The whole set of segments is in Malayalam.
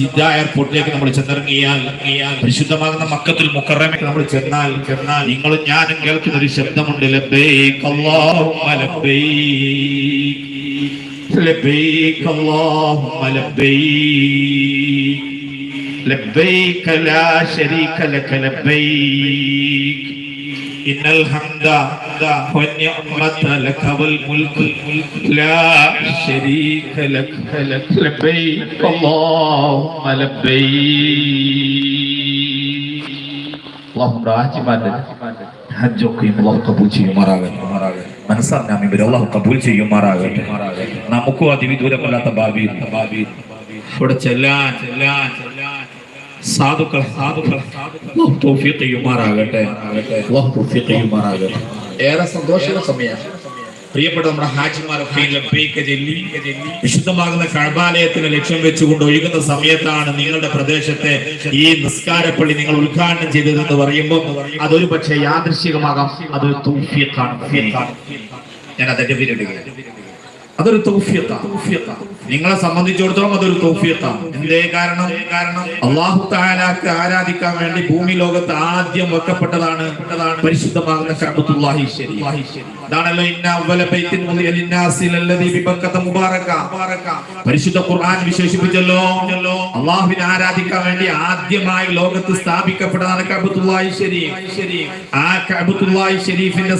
ജിദ്ദ എയർപോർട്ടിലേക്ക് നമ്മൾ ചെന്നിറങ്ങിയാൽ പരിശുദ്ധമാകുന്ന മക്കത്തിൽ മുക്കറമയ്ക്ക് നമ്മൾ ചെന്നാൽ ചെന്നാൽ നിങ്ങൾ ഞാനും കേൾക്കുന്ന ഒരു ശബ്ദമുണ്ട്. ലബൈക് അല്ലാഹുമ്മ ലബൈക് ലബൈക് അല്ലാഹുമ്മ ലബൈക് ലബൈക് ലാ ശരീക ലക إن الحمد والنعمة لك والملك لا شريك لك لبيك اللهم لبيك اللهم راجمان ഹജ്ജൊക്കെയും അള്ളാഹു കബൂൽ ചെയ്യുമാറാകട്ടെ മനസ്സറിഞ്ഞാൽ ഇവർ അള്ളാഹു കബൂൽ ചെയ്യുമാറാകട്ടെ നമുക്കും അതിവിദൂരമല്ലാത്ത ഭാവിയിൽ ഭാവിയിൽ ഇവിടെ ചെല്ലാൻ ചെല്ലാൻ ചെല്ലാൻ സാധുക്കൾ സാധുക്കൾ ഏറെ സന്തോഷമുള്ള സമയമാണ് പ്രിയപ്പെട്ട നമ്മുടെ ഹാജിമാരൊക്കെ വിശുദ്ധമാകുന്ന കഴബാലയത്തിന് ലക്ഷ്യം വെച്ചുകൊണ്ട് ഒഴുകുന്ന സമയത്താണ് നിങ്ങളുടെ പ്രദേശത്തെ ഈ നിസ്കാരപ്പള്ളി നിങ്ങൾ ഉദ്ഘാടനം ചെയ്തതെന്ന് പറയുമ്പോൾ അതൊരു പക്ഷേ യാദൃശികമാകാം. അതൊരു തൗഫീഖാണ്. ഞാൻ അതിന്റെ പേരിടുകയാണ്. അതൊരു തൗഫീഖാണ്. നിങ്ങളെ സംബന്ധിച്ചിടത്തോളം അതൊരു തൗഫീഖാണ്. എന്തേ കാരണം? കാരണം അള്ളാഹു താലാക്ക് ആരാധിക്കാൻ വേണ്ടി ഭൂമി ലോകത്ത് ആദ്യം വെക്കപ്പെട്ടതാണ് പരിശുദ്ധമാകുന്ന കഅബത്തുല്ലാഹി ശരീഫ് അതാണല്ലോ ഇന്ന അവല ബൈത്തിൻ മുദിയ ലിന്നാസി മുബാറക പരിശുദ്ധ ഖുർആൻ വിശേഷിപ്പിച്ചല്ലോ. അള്ളാഹുവിനെ ആരാധിക്കാൻ വേണ്ടി ആദ്യമായി ലോകത്ത് സ്ഥാപിക്കപ്പെട്ടതാണ് കഅബത്തുല്ലാഹി ശരീഫ് ആ കഅബത്തുല്ലാഹി ശരീഫിന്റെ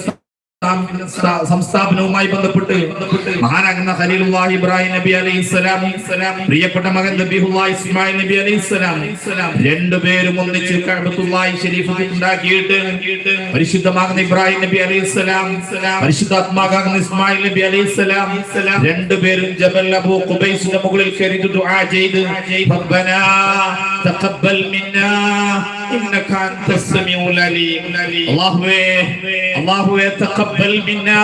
സ്ഥാ- സംസ്ഥാപനവുമായി ബന്ധപ്പെട്ട് മഹാനാകുന്ന ഖലീലുല്ലാഹി ഇബ്രാഹിം നബി അലൈഹി സ്വലാം പ്രിയപ്പെട്ട മകൻ നബിഹുല്ലാഹി ഇസ്മായിൽ നബി അലൈഹി സ്വലാം രണ്ടുപേരും ഒന്നിച്ച് കഅബത്തുല്ലാഹി ശരീഫ് ഉണ്ടാക്കിയിട്ട് പരിശുദ്ധമാകുന്ന ഇബ്രാഹിം നബി അലൈഹി സ്വലാം പരിശുദ്ധാത്മാകാകുന്ന ഇസ്മായിൽ നബി അലൈഹി സ്വലാം രണ്ടുപേരും ജബൽ അബൂ ഖുബൈസിന്റെ മുകളിൽ കയറി ദുആ ചെയ്ത് റബ്ബനാ തഖബ്ബൽ മിന്നാ സമീഉൽ അലീം അല്ലാഹുവേ അല്ലാഹുവേ തഖബ്ബൽ മിന്നാ.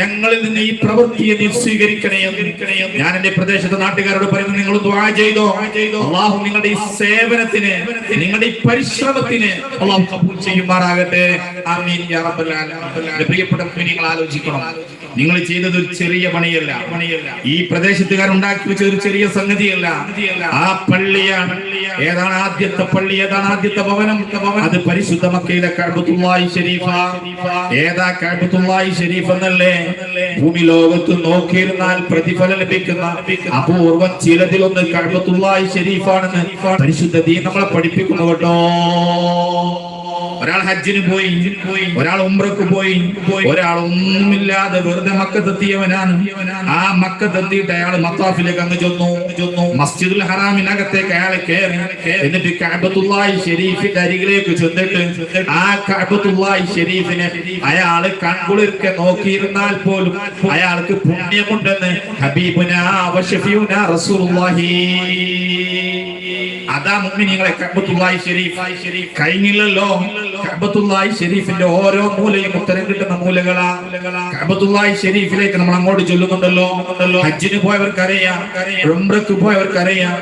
ഞങ്ങളിൽ നിന്ന് ഈ പ്രവൃത്തിയെ നീ സ്വീകരിക്കണേ ഞാൻ എന്റെ പ്രദേശത്തെ നാട്ടുകാരോട് പറയുന്നു നിങ്ങൾ ദുആ ചെയ്തോ? അല്ലാഹു നിങ്ങളുടെ ഈ സേവനത്തിന് നിങ്ങളുടെ ഈ പരിശ്രമത്തിന് അല്ലാഹു കബൂൽ ചെയ്യുമാറാകട്ടെ. ആമീൻ യാ റബ്ബൽ ആലമീൻ. പ്രിയപ്പെട്ട മുഅ്മിനീങ്ങൾ ആലോചിക്കണം. നിങ്ങൾ ചെയ്തത് ഒരു ചെറിയ പണിയല്ല. ഈ പ്രദേശത്തുകാർ ഉണ്ടാക്കി വെച്ച ഒരു ചെറിയ സംഗതിയല്ല. ആ പള്ളിയാണ്. ഏതാണ് ആദ്യത്തെ പള്ളി? ഏതാണ് ആദ്യത്തെ ഭവനം? അത് പരിശുദ്ധ മക്കയിലെ കഅബത്തുല്ലാഹി ഷെരീഫ ഏതാ കഅബത്തുല്ലാഹി ഷെരീഫ് എന്നല്ലേ? ഭൂമി ലോകത്ത് നോക്കിയിരുന്നാൽ പ്രതിഫലം ലഭിക്കുന്ന അപൂർവം ചിലതിലൊന്ന് കഅബത്തുല്ലാഹി ഷെരീഫാണെന്ന് പരിശുദ്ധ ദീ നമ്മളെ പഠിപ്പിക്കുന്നു കേട്ടോ. ഒരാൾ ഹജ്ജിന് പോയി ഒരാൾ ഉംറക്ക് പോയി ഒരാൾ ഒന്നുമില്ലാതെ വെറുതെ മക്കത്തെത്തിയവനാണ് ആ മക്കത്തെത്തിയിട്ട് അയാൾ മത്താഫിലേക്ക് അങ്ങ് ചെന്നു. ചെന്നു മസ്ജിദുൽ ഹറാമിനകത്തേക്ക് അയാൾ കയറി. എന്നിട്ട് കഅബത്തുല്ലാഹി ഷെരീഫിന്റെ അരികിലേക്ക് ചെന്നിട്ട് ആ കഅബത്തുല്ലാഹി ഷെരീഫിനെ അയാൾ കൺകുളിർക്കെ നോക്കിയിരുന്നാൽ പോലും അയാൾക്ക് പുണ്യമുണ്ടെന്ന് ഹബീബുന വശഫിയുന റസൂലുള്ളാഹി. അതാ മുഅ്മിനീങ്ങളെ കഅബത്തുല്ലാഹി ഷരീഫ് കഴിഞ്ഞില്ലല്ലോ. കഅബത്തുല്ലാഹി ഷെരീഫിന്റെ ഓരോ മൂലയും ഉത്തരം കിട്ടുന്ന മൂലകളാ. കബത്തുള്ളായി ഷരീഫിലേക്ക് നമ്മൾ അങ്ങോട്ട് ചൊല്ലുന്നുണ്ടല്ലോ. ഹജ്ജിന് പോയവർക്കറിയാം ഉംറക്ക് പോയവർക്കറിയാം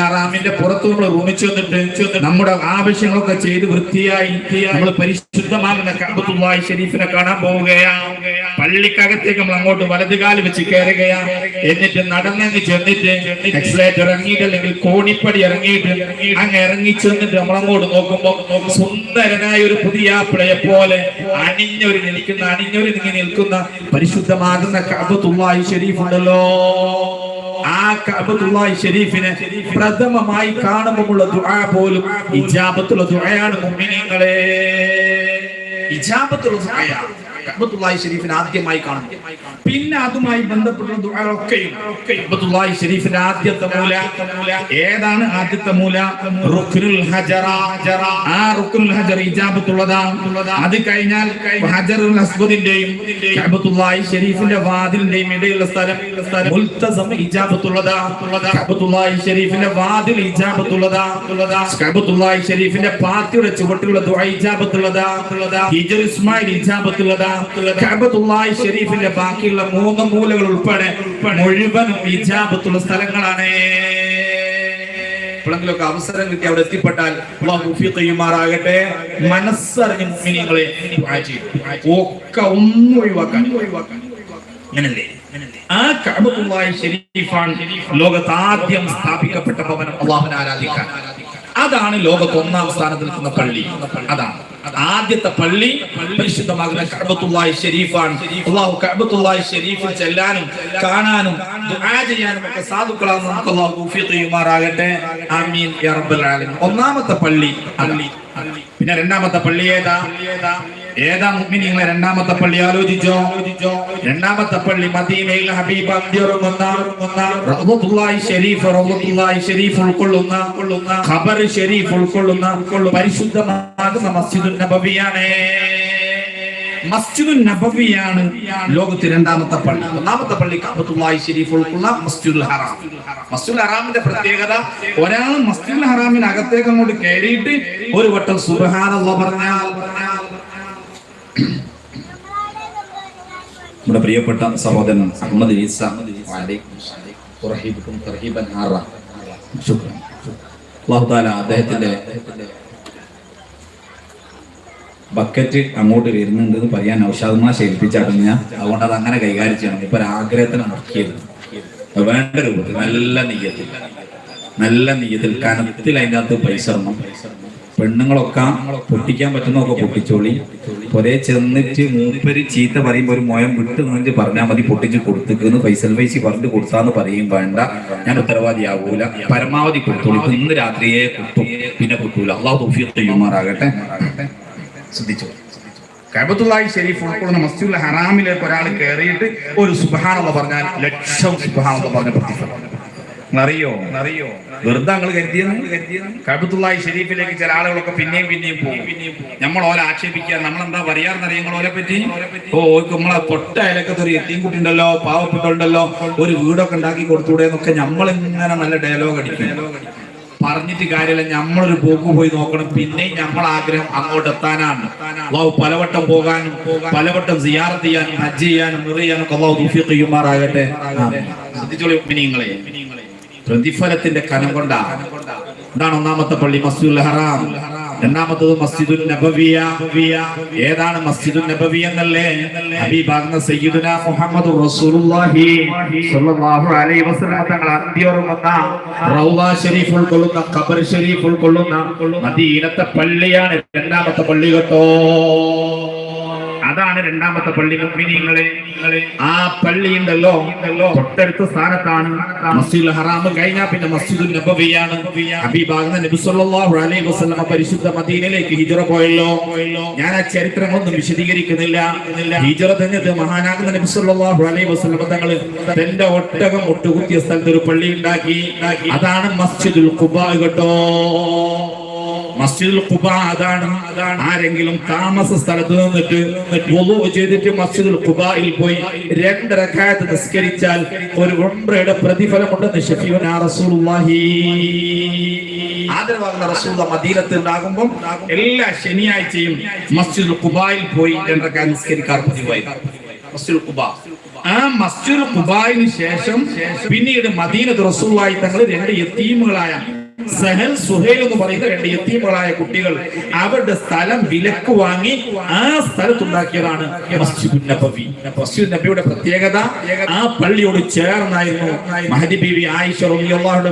ഹറാമിന്റെ പുറത്ത് നമ്മൾ റൂമിൽ ചെന്നിട്ട് നമ്മുടെ ആവശ്യങ്ങളൊക്കെ ചെയ്ത് വൃത്തിയായി നമ്മൾ പരിശുദ്ധമാകുന്ന കബത്തുള്ളായി ഷരീഫിനെ കാണാൻ പോവുകയാണ് പള്ളിക്കകത്തേക്ക് നമ്മൾ അങ്ങോട്ട് വലതുകാൽ വെച്ച് കയറുകയാണ് എന്നിട്ട് നടന്നെന്ന് ചെന്നിട്ട് എക്സലേറ്റർ ഇറങ്ങിയിട്ട് കോണിപ്പടി ഇറങ്ങിയിട്ട് അങ്ങ് ഇറങ്ങി ചെന്നിട്ട് നമ്മളങ്ങോട്ട് അങ്ങോട്ട് നോക്കുമ്പോ സുന്ദരനായ ഒരു പുതിയ പിളയെ പോലെ അണിഞ്ഞൊരു നിൽക്കുന്ന അണിഞ്ഞൊരു നീങ്ങി നിൽക്കുന്ന പരിശുദ്ധമാകുന്ന കഅബത്തുല്ലാഹി ഷരീഫ് ആ കഅബത്തുല്ലാഹി ഷരീഫിനെ പ്രഥമമായി കാണുമ്പോഴുള്ള ദുആ പോലും ഇജാബത്തുള്ള ദുആയാണ് മുഅ്മിനീങ്ങളെ. ഇജാബത്തുള്ള ദുആയാണ് കഅബത്തുല്ലാഹി ഷരീഫിനെ ആദ്യമായി കാണുന്നു. പിന്നെ അതുമായി ബന്ധപ്പെട്ട ദുആകളൊക്കെയും കഅബത്തുല്ലാഹി ഷരീഫിന്റെ ആദ്യത്തെ മൂല ഏതാണ് ആദ്യത്തെ മൂല? റുക്നുൽ ഹജറ. ആ റുക്നുൽ ഹജർ ഇജാബത്തുള്ളതാ അത് കഴിഞ്ഞാൽ ഹജറുൽ അസ്വദിന്റെയും കഅബത്തുല്ലാഹി ഷരീഫിന്റെ വാതിലിന്റെയും ഇടയിലുള്ള സ്ഥലം മുൽത്തസം ഇജാബത്തുള്ളതാ കഅബത്തുല്ലാഹി ഷരീഫിന്റെ വാതിൽ ഇജാബത്തുള്ളതാ കഅബത്തുല്ലാഹി ഷരീഫിന്റെ പാത്തിയുടെ ചുവട്ടിലുള്ള ദുആ ഇജാബത്തുള്ളതാ ഹിജർ ഇസ്മായിൽ ഇജാബത്തുള്ളതാ കഅബത്തുല്ലാഹി ഷെരീഫിന്റെ ബാക്കിയുള്ള മൂന്ന് മൂലകൾ ഉൾപ്പെടെ മുഴുവനും ഇജാബത്തുള്ള സ്ഥലങ്ങളാണ്. എപ്പോഴെങ്കിലൊക്കെ അവസരം കിട്ടി അവിടെ എത്തിപ്പെട്ടാൽ ചെയ്യുമാറാകട്ടെ. മനസ്സറിഞ്ഞ ചെയ്യും. ഒക്കെ ഒന്നും ഒഴിവാക്കാൻ. അങ്ങനല്ലേ? ആ ലോകത്ത് ആദ്യം സ്ഥാപിക്കപ്പെട്ട ഭവനം അള്ളാഹുവിനെ ആരാധിക്കാൻ. അതാണ് ലോകത്ത് ഒന്നാം സ്ഥാനത്ത് നിൽക്കുന്ന പള്ളി. അതാണ്. ആദ്യത്തെ പള്ളി പരിശുദ്ധമാകുന്ന കഅബത്തുല്ലാഹി ഷരീഫാണ് അള്ളാഹു കഅബത്തുല്ലാഹി ഷരീഫിൽ ചെല്ലാനും കാണാനും ദുആ ചെയ്യാനും ഒക്കെ സാധുക്കളാണ്. നമുക്ക് അള്ളാഹു തൗഫീഖ് ചെയ്യുമാറാകട്ടെ. ആമീൻ. യാ റബ്ബൽ ആലമീൻ. ഒന്നാമത്തെ പള്ളി പള്ളി. പിന്നെ രണ്ടാമത്തെ പള്ളി ഏതാ? ഏതാ മുഅ്മിനീങ്ങളെ രണ്ടാമത്തെ പള്ളി ആലോചിച്ചോ? രണ്ടാമത്തെ പള്ളി മദീനയിൽ ഹബീബ് അന്ത്യറുങ്ങുന്ന ഷരീഫ് ഷരീഫ് ഉൾക്കൊള്ളുന്ന ഖബർ ഷെരീഫ് ഉൾക്കൊള്ളുന്ന പരിശുദ്ധമാകുന്ന മസ്ജിദുൻ നബവിയാണ്. മസ്ജിദുൽ നബവിയാണ് ലോകത്തെ രണ്ടാമത്തെ പള്ളി. ഒന്നാമത്തെ പള്ളി കാബത്തുള്ളാഹി ഷരീഫ് ഉൾക്കൊള്ളുന്ന മസ്ജിദുൽ ഹറാം. മസ്ജിദുൽ ഹറാമിന്റെ പ്രത്യേകത ഒരാൾ മസ്ജിദുൽ ഹറാമിന് അകത്തേക്ക് അങ്ങോട്ട് കയറിയിട്ട് ഒരു വട്ടം സുബ്ഹാനല്ലാഹ് പറഞ്ഞാൽ നമ്മുടെ പ്രിയപ്പെട്ട സഹോദരൻ അഹമ്മദ് ഈസ. അദ്ദേഹത്തിന്റെ ബക്കറ്റ് അങ്ങോട്ട് വരുന്നുണ്ട് എന്ന് പറയാൻ ഔഷധമാ ശേൽപ്പിച്ചാട്ടും ഞാൻ അതുകൊണ്ട് അത് അങ്ങനെ കൈകാര്യം ചെയ്യണം. ഇപ്പൊ ആഗ്രഹത്തിന് മുക്കിയത് വേണ്ട രൂപത്തിൽ നല്ല നെയ്യത്തിൽ നല്ല നെയ്യത്തിൽ കനത്തിൽ അതിന്റെ അകത്ത് പൈസ ഇടണം. പെണ്ണുങ്ങളൊക്കെ പൊട്ടിക്കാൻ പറ്റുന്നതൊക്കെ പൊട്ടിച്ചോളി. ഒരേ ചെന്നിട്ട് മൂപ്പര് ചീത്ത പറയുമ്പോൾ ഒരു മോയം വിട്ട് നിന്നിട്ട് പറഞ്ഞാൽ മതി പൊട്ടിച്ച് കൊടുത്തേക്ക് ഫൈസൽ വൈസി പറഞ്ഞു കൊടുത്താന്ന് പറയും. വേണ്ട ഞാൻ ഉത്തരവാദിയാവൂല. പരമാവധി കൊടുത്തോളി. ഇന്ന് രാത്രിയെ കിട്ടും പിന്നെ കിട്ടൂല അള്ളാഹു തൗഫീഖ് ചെയ്യുമാറാകട്ടെ. ശ്രദ്ധിച്ചു? കഅബത്തുള്ളാഹി ഷെരീഫ് ഉൾക്കൊള്ളുന്ന മസ്ജിദുൽ ഹറാമിലേക്ക് ഒരാൾ കയറിയിട്ട് ഒരു സുബഹാനുള്ള പറഞ്ഞാൽ ലക്ഷം സുബഹാനുള്ള പറഞ്ഞ പ്രതിഫലം അറിയോ നറിയോ? വെറുതെ അങ്ങൾ കരുതിയത് കഴുത്തുള്ള ഷെരീഫിലേക്ക് ചില ആളുകളൊക്കെ പിന്നെയും പിന്നെയും പോകും. നമ്മൾ ഓരോ ആക്ഷേപിക്കുക നമ്മൾ എന്താ പറയാറെന്നറിയങ്ങൾ ഓലെ പറ്റി? ഓ നമ്മളെ തൊട്ട അയലക്കത്ത് എത്തിയും കുട്ടി ഉണ്ടല്ലോ പാവപ്പെട്ടുണ്ടല്ലോ ഒരു വീടൊക്കെ ഉണ്ടാക്കി കൊടുത്തൂടെ എന്നൊക്കെ നമ്മൾ ഇങ്ങനെ നല്ല ഡയലോഗ് അടിക്കും. പറഞ്ഞിട്ട് കാര്യമില്ല നമ്മളൊരു പോക്ക് പോയി നോക്കണം. പിന്നെ നമ്മൾ ആഗ്രഹം അങ്ങോട്ട് എത്താനാണ്. പലവട്ടം പോകാനും പലവട്ടം സിയാറത്ത് ചെയ്യാനും ഹജ്ജ് ചെയ്യാനും നിറയാനും ഒക്കെ അള്ളാഹു തൗഫീഖ് ചെയ്യുമാറാകട്ടെ. ശ്രദ്ധിച്ചോളി മിനിങ്ങളെ പ്രതിഫലത്തിന്റെ കനം കൊണ്ടാ. എന്താണ് ഒന്നാമത്തെ പള്ളി മസ്ജിദുൽ ഹറാം. രണ്ടാമത്തത് മസ്ജിദുൽ നബവിയ. ഏതാണ് മസ്ജിദുൽ നബവി എന്നല്ലേ? ഹബീബാകുന്ന സയ്യിദുന മുഹമ്മദ് റസൂലുള്ളാഹി സ്വല്ലല്ലാഹു അലൈഹി വസല്ലം തങ്ങൾ അന്ത്യോർമെന്ന റൗള ഷരീഫ് ഉൾക്കൊള്ളുന്ന ഖബർ ഷരീഫ് ഉൾക്കൊള്ളുന്ന മദീനത്തെ പള്ളിയാണ് രണ്ടാമത്തെ പള്ളി കേട്ടോ. അതാണ് രണ്ടാമത്തെ പള്ളി മുഅ്മിനീങ്ങളെ. ആ പള്ളി ഉണ്ടല്ലോ തൊട്ടടുത്ത സ്ഥാനത്താണ്. മസ്ജിദുൽ ഹറാം. കഴിഞ്ഞാൽ പിന്നെ മസ്ജിദുൽ നബവിയാണ്. ഹബീബാകുന്ന നബി സല്ലല്ലാഹു അലൈഹി വസല്ലം പരിശുദ്ധ മദീനയിലേക്ക് ഹിജറ പോയല്ലോ. ഞാൻ ആ ചരിത്രങ്ങളൊന്നും വിശദീകരിക്കുന്നില്ല. ഹിജറ തന്നെ മഹാനാകുന്ന നബി സല്ലല്ലാഹു അലൈഹി വസല്ലം തങ്ങൾ തന്റെ ഒട്ടകം ഒട്ടുകുത്തിയ സ്ഥലത്ത് ഒരു പള്ളി ഉണ്ടാക്കി. അതാണ് മസ്ജിദുൽ ഖുബാ കേട്ടോ. മസ്ജിദുൽ ഖുബ അതാണ്. ആരെങ്കിലും താമസ സ്ഥലത്ത് നിന്നിട്ട് ചെയ്തിട്ട് മസ്ജിദുൽ ഖുബയിൽ പോയി രണ്ട് റക്അത്ത് നിസ്കരിച്ചാൽ ഒരു ഉംറയുടെ പ്രതിഫലമുണ്ടെന്ന് ഷഫീഉന റസൂലുള്ളാഹി. ആദരവാകുന്ന റസൂല മദീനത്ത് ഉണ്ടാകുമ്പോൾ എല്ലാ ശനിയാഴ്ചയും മസ്ജിദുൽ ഖുബയിൽ പോയി രണ്ട് റക്അത്ത് നിസ്കരിക്കാർ പതിവായി. മസ്ജിദുൽ ഖുബ. ആ മസ്ജിദുൽ ഖുബായിന് ശേഷം പിന്നീട് മദീനത്ത് റസൂലുള്ളാഹി തങ്ങൾ രണ്ട് യത്തീമുകളായ സഹൽ സുഹേൽ എന്ന് പറയുന്ന രണ്ട് യത്തീമുകളായ കുട്ടികൾ അവരുടെ സ്ഥലം വിലക്ക് വാങ്ങി ആ സ്ഥലത്തുണ്ടാക്കിയതാണ് മസ്ജിദുൻ നബവി. മസ്ജിദ് നബിയുടെ പ്രത്യേകത ആ പള്ളിയോട് ചേർന്നായിരുന്നു മഹദി ബീവി ആയിഷ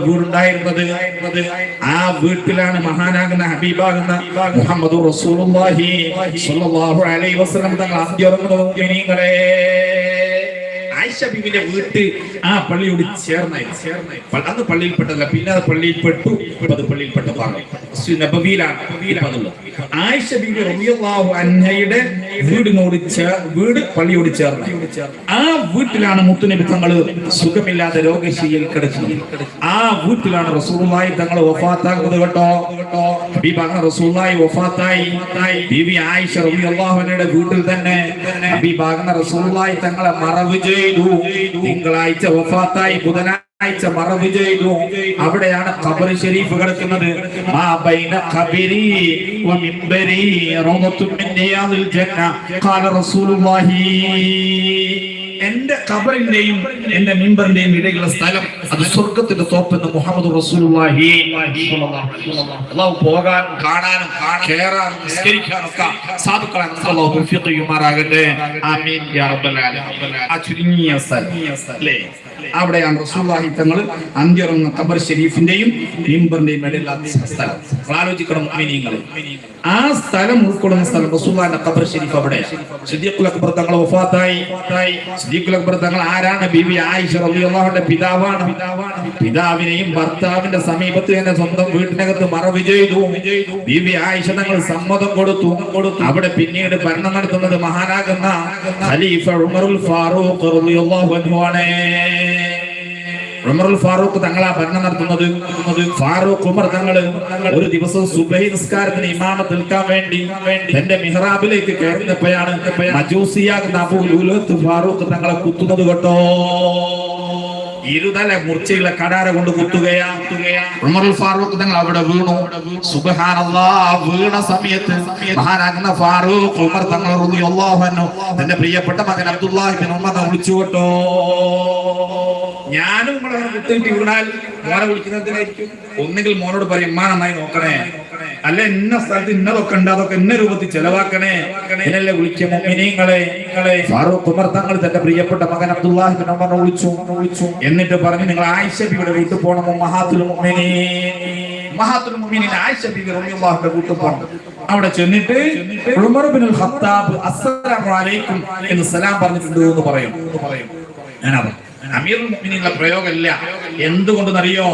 വീടുണ്ടായിരുന്നത്. ആ വീട്ടിലാണ് മഹാനാകുന്ന ഹബീബാകുന്ന മുഹമ്മദ് റസൂലുള്ളാഹി സ്വല്ലല്ലാഹു അലൈഹി വസല്ലം തങ്ങൾ ആദ്യം മുഅ്മിനീങ്ങളെ. ആയിഷ വീട്ടിൽ വീട്ട് ആ പള്ളിയോട് ചേർന്നായി ചേർന്നായി. അന്ന് പള്ളിയിൽപ്പെട്ടതല്ല പിന്നെ അത് പള്ളിയിൽപ്പെട്ടു. പെട്ടു അത് പള്ളിയിൽപ്പെട്ട ഭാഗം മസ്ജിദ് നബവിയിലാണ് ആയിഷ ബീവി റളിയല്ലാഹു അൻഹയുടെ വീടിനോട് വീട് പള്ളിയോട് ചേർന്ന് ആ വീട്ടിലാണ് മുത്തുനബി തങ്ങൾ സുഖമില്ലാതെ രോഗശീയിൽ കിടക്കുന്നത്. ആ വീട്ടിലാണ് റസൂലുള്ളാഹി തങ്ങൾ വഫാത്താകുന്നത് കേട്ടോ. കേട്ടോ ഹബീബാണ് റസൂലുള്ളാഹി വഫാത്തായി. ബിബി ആയിഷ അൻഹയുടെ വീട്ടിൽ തന്നെ ഹബീബാകുന്ന റസൂലുള്ളാഹി തങ്ങളെ മറവ് ചെയ്തു. തിങ്കളാഴ്ച വഫാത്തായി ബുധനാഴ്ച മറവ് ചെയ്തു. അവിടെയാണ് ഖബർ ഷെരീഫ് കിടക്കുന്നത്. മാ ബൈന ഖബരി മിൻ ജന്ന. ഖാല റസൂലുള്ളാഹി. എന്റെ ഖബറിന്റെയും എന്റെ മിമ്പറിന്റെയും ഇടയിലുള്ള സ്ഥലം അത് സ്വർഗത്തിന്റെ തോപ്പെന്ന് മുഹമ്മദ് റസൂലുള്ളാഹി അള്ളാഹു പോകാനും കാണാനും നിസ്കരിക്കാനും ഒക്കെ സാധുക്കളെ ആമീൻ യാ ആ ചുരുങ്ങിയ സ്ഥലം. അവിടെയാണ് റസൂലുള്ളാഹി തങ്ങൾ അന്ത്യറുന്ന ഖബർ ഷെരീഫിന്റെയും മിമ്പറിന്റെയും ഇടയിലുള്ള സ്ഥലം. ആലോചിക്കണം മുഅ്മിനീങ്ങളെ. ആ സ്ഥലം ഉൾക്കൊള്ളുന്ന സ്ഥലം റസൂള്ളാഹിന്റെ ഖബർ ഷെരീഫ് അവിടെ സിദ്ദീഖുൽ അക്ബർ തങ്ങൾ വഫാത്തായി. സിദ്ദീഖുൽ അക്ബർ തങ്ങൾ ആരാണ്? ബിബി ആയിഷ റളിയല്ലാഹുവിന്റെ പിതാവാണ്. പിതാവിനെയും ഭർത്താവിന്റെ സമീപത്ത് തന്നെ സ്വന്തം വീട്ടിനകത്ത് മറവ് ചെയ്തു. ബിബി ആയിഷ തങ്ങൾ സമ്മതം കൊടുത്തു. അവിടെ പിന്നീട് ഭരണം നടത്തുന്നത് മഹാനാകുന്ന ഖലീഫ ഉമറുൽ ഫാറൂഖ് റളിയല്ലാഹു അൻഹു ആണ്. ഉമറുൽ ഫാറൂഖ് തങ്ങളാ ഭരണം നടത്തുന്നത്. ഫാറൂഖ് ഉമർ തങ്ങൾ ഒരു ദിവസം സുബൈ നിസ്കാരത്തിന് ഇമാമത്ത് നിൽക്കാൻ വേണ്ടി തന്റെ മിഹ്റാബിലേക്ക് കയറുന്നപ്പോഴാണ് മജൂസിയാകുന്ന അബൂ ഫാറൂഖ് തങ്ങളെ കുത്തുന്നത് കേട്ടോ. ഇരുതല മുർച്ചയുള്ള കടാര കൊണ്ട് കുത്തുകയാ. ഉമറുൽ ഫാറൂഖ് തങ്ങൾ അവിടെ വീണു. സുബ്ഹാനല്ലാഹ് വീണ സമയത്ത് മഹാനാകുന്ന ഫാറൂഖ് ഉമർ തങ്ങൾ റളിയല്ലാഹു അൻഹു തന്റെ പ്രിയപ്പെട്ട മകൻ അബ്ദുല്ലാഹി ബിൻ ഉമർ വിളിച്ചു കേട്ടോ. ഞാനും ഇവിടെ കുത്തിയിട്ട് വീണാൽ മോനെ വിളിക്കുന്നതിനായിരിക്കും ഒന്നുകിൽ മോനോട് പറയും ഉമ്മ നന്നായി നോക്കണേ. അല്ല ഇന്ന സ്ഥലത്ത് ഇന്നതൊക്കെ ഉണ്ട് അതൊക്കെ ഇന്ന രൂപത്തിൽ ചെലവാക്കണേ. എന്നല്ലേ വിളിക്കണേ മുഅ്മിനീങ്ങളെ ഫാറൂഖ് ഉമർ തങ്ങൾ തന്റെ പ്രിയപ്പെട്ട മകൻ അബ്ദുല്ലാഹി ബിൻ ഉമർ വിളിച്ചു. വിളിച്ചു എന്നിട്ട് പറഞ്ഞു നിങ്ങൾ ആയിഷ ബിയുടെ വീട്ടിൽ പോകണം മഹാത്തുൽ മുഅ്മിനീൻ മഹാത്തുൽ മുഅ്മിനീൻ ആയിഷ ബിബി റളിയല്ലാഹുവിന്റെ വീട്ടിൽ പോകണം അവിടെ ചെന്നിട്ട് ഉമർ ബിൻ ഖത്താബ് അസ്സലാമു അലൈക്കും എന്ന് സലാം പറഞ്ഞിട്ടുണ്ട് എന്ന് പറയും. ഞാനാ പറഞ്ഞു അമീർ മുഅ്മിനീങ്ങളുടെ പ്രയോഗമില്ല. എന്തുകൊണ്ടെന്നറിയോ?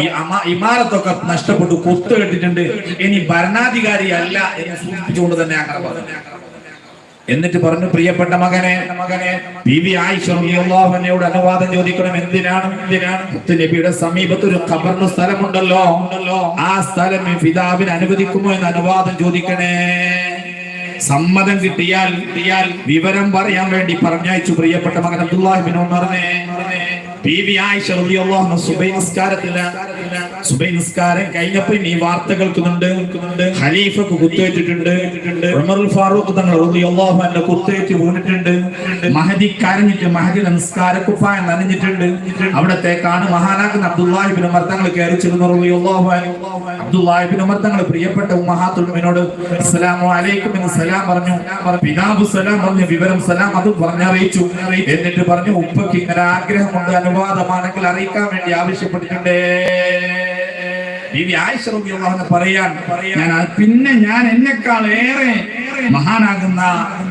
ഈ ഇമാരത്തൊക്കെ നഷ്ടപ്പെട്ടു കൊത്തു കെട്ടിട്ടുണ്ട് ഇനി ഭരണാധികാരി അല്ല എന്ന് സൂചിപ്പിച്ചുകൊണ്ട് തന്നെ അങ്ങനെ പറഞ്ഞു. എന്നിട്ട് പറഞ്ഞു പ്രിയപ്പെട്ട മകനെ മകനെ ബീബി ആയിഷ റളിയല്ലാഹു അൻഹയോട് അനുവാദം ചോദിക്കണം. എന്തിനാണ്? എന്തിനാണ്? നബിയുടെ സമീപത്ത് ഒരു കബറിന് സ്ഥലമുണ്ടല്ലോ. ഉണ്ടല്ലോ ആ സ്ഥലം പിതാവിന് അനുവദിക്കുമോ എന്ന് അനുവാദം ചോദിക്കണേ. സമ്മതം കിട്ടിയാൽ വിവരം പറയാൻ വേണ്ടി പറഞ്ഞയച്ചു പ്രിയപ്പെട്ട മകൻ അബ്ദുല്ലാഹി പറഞ്ഞേ ഉമറിനെ. വി ആയിഷ റളിയല്ലാഹു അൻഹ സുബൈ നിസ്കാരത്തിൽ സുബൈ നിസ്കാരം കഴിഞ്ഞപ്പോൾ ഈ വാർത്ത കേൾക്കുന്നുണ്ട്. ഖലീഫക്ക് കുത്തേറ്റിട്ടുണ്ട്. ഉമറുൽ ഫാറൂഖ് തങ്ങൾ റളിയല്ലാഹു കുത്തേറ്റ് വീണിട്ടുണ്ട്. മഹദി കരഞ്ഞിട്ട് മഹദി നമസ്കാര കുപ്പായം നനഞ്ഞിട്ടുണ്ട് അവിടത്തേക്കാണ് മഹാനാക്കുന്ന അബ്ദുല്ലാഹിബിൻ ഉമർ തങ്ങൾ കയറി ചെല്ലുന്ന റളിയല്ലാഹു അൻഹു. അബ്ദുല്ലാഹി ഉമർ തങ്ങൾ പ്രിയപ്പെട്ട ഉമ്മഹാത്തുൽമിനോട് അസ്സലാമു അലൈക്കും എന്ന് സലാം പറഞ്ഞു. പിതാബ് സലാം പറഞ്ഞു വിവരം സലാം അത് പറഞ്ഞറിയിച്ചു എന്നിട്ട് പറഞ്ഞു ഉപ്പക്ക് ഇങ്ങനെ ആഗ്രഹമുണ്ട് അനുവാദമാണെങ്കിൽ അറിയിക്കാൻ വേണ്ടി ആവശ്യപ്പെട്ടിട്ടുണ്ട്. ബീവി ആയിഷ അൻഹ പറയാൻ ഞാൻ പിന്നെ ഞാൻ എന്നെക്കാൾ ഏറെ മഹാനാകുന്ന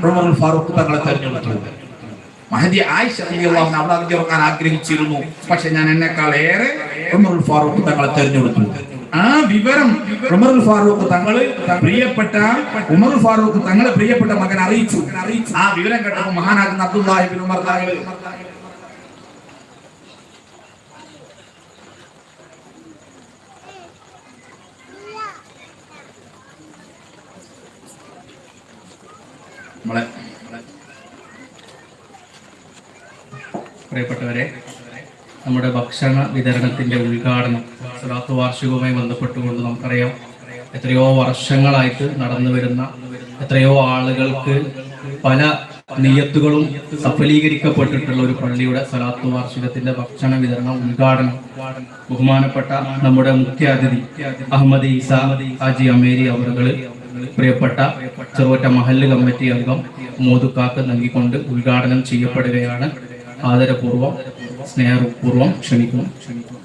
ഉമറുൽ ഫാറൂഖ് തങ്ങളെ തെരഞ്ഞെടുത്തു മഹദി ആയിഷ അൻഹ അവിടെ അന്തി ആഗ്രഹിച്ചിരുന്നു. പക്ഷെ ഞാൻ എന്നെക്കാൾ ഏറെ ഉമറുൽ ഫാറൂഖ് തങ്ങളെ തെരഞ്ഞെടുത്തു. ആ വിവരം ഉമറുൽ ഫാറൂഖ് തങ്ങൾ പ്രിയപ്പെട്ട ഉമർ ഫാറൂഖ് തങ്ങളെ പ്രിയപ്പെട്ട മകൻ അറിയിച്ചു. ആ വിവരം കേട്ടപ്പോൾ മഹാനാകുന്ന അബ്ദുല്ലാഹിബ്നു ഉമർ തങ്ങൾ നമ്മളെ പ്രിയപ്പെട്ടവരെ നമ്മുടെ ഭക്ഷണ വിതരണത്തിന്റെ ഉദ്ഘാടനം സ്വലാത്ത് വാർഷികവുമായി ബന്ധപ്പെട്ടുകൊണ്ട് നമുക്കറിയാം എത്രയോ വർഷങ്ങളായിട്ട് നടന്നു വരുന്ന എത്രയോ ആളുകൾക്ക് പല നിയത്തുകളും സഫലീകരിക്കപ്പെട്ടിട്ടുള്ള ഒരു പള്ളിയുടെ സ്വലാത്ത് വാർഷികത്തിന്റെ ഭക്ഷണ വിതരണം ഉദ്ഘാടനം ബഹുമാനപ്പെട്ട നമ്മുടെ മുഖ്യാതിഥി അഹമ്മദ് ഈസ ഹാജി അമേരി അവറുകൾ പ്രിയപ്പെട്ട ചെറുവറ്റ മഹല്ല് കമ്മിറ്റി അംഗം മോതുക്കാക്ക് നൽകിക്കൊണ്ട് ഉദ്ഘാടനം ചെയ്യപ്പെടുകയാണ്. ആദരപൂർവം സ്നേഹപൂർവം ക്ഷണിക്കുന്നു. ക്ഷണിക്കുന്നു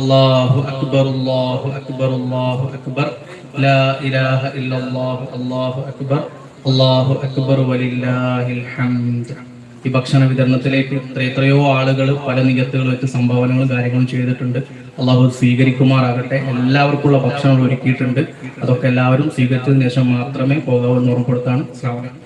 അള്ളാഹു അക്ബർ അള്ളാഹു അക്ബർ അള്ളാഹു അക്ബർ ലാ ഇലാഹ ഇല്ലല്ലാഹു അള്ളാഹു അക്ബർ അള്ളാഹു അക്ബർ വലില്ലാഹിൽ ഹംദ് ഈ ഭക്ഷണ വിതരണത്തിലേക്ക് എത്ര എത്രയോ ആളുകൾ പല നികത്തുകൾ വെച്ച് സംഭാവനകളും കാര്യങ്ങളും ചെയ്തിട്ടുണ്ട്. അള്ളാഹു സ്വീകരിക്കുമാറാകട്ടെ. എല്ലാവർക്കുള്ള ഭക്ഷണങ്ങൾ ഒരുക്കിയിട്ടുണ്ട്. അതൊക്കെ എല്ലാവരും സ്വീകരിച്ചതിന് ശേഷം മാത്രമേ പോകാവൂ എന്ന് ഓർമ്മപ്പെടുത്താണ് ശ്രാവണം